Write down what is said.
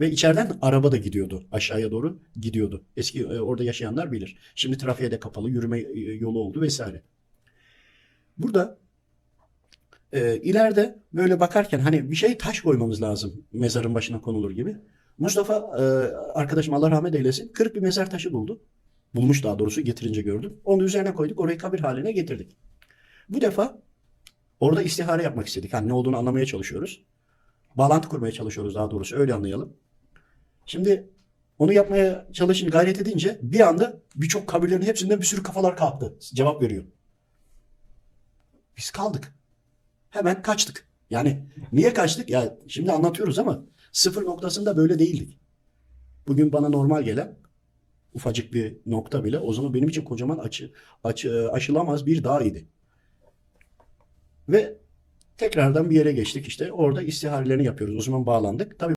Ve içeriden araba da gidiyordu. Aşağıya doğru gidiyordu. Eski e, orada yaşayanlar bilir. Şimdi trafiğe de kapalı yürüme e, yolu oldu vesaire. Burada e, ileride böyle bakarken hani bir şey taş koymamız lazım mezarın başına konulur gibi. Mustafa e, arkadaşım Allah rahmet eylesin kırık bir mezar taşı buldu. Bulmuş daha doğrusu getirince gördüm. Onu üzerine koyduk orayı kabir haline getirdik. Bu defa orada istihare yapmak istedik. Hani ne olduğunu anlamaya çalışıyoruz. Bağlantı kurmaya çalışıyoruz daha doğrusu öyle anlayalım. Şimdi onu yapmaya çalışın gayret edince bir anda birçok kabirlerin hepsinden bir sürü kafalar kalktı. Cevap veriyor. Biz kaldık. Hemen kaçtık. Yani niye kaçtık? Ya şimdi anlatıyoruz ama sıfır noktasında böyle değildik. Bugün bana normal gelen ufacık bir nokta bile o zaman benim için kocaman açı, açı aşılamaz bir dağ idi. Ve tekrardan bir yere geçtik işte. Orada istiharelerini yapıyoruz. O zaman bağlandık. Tabii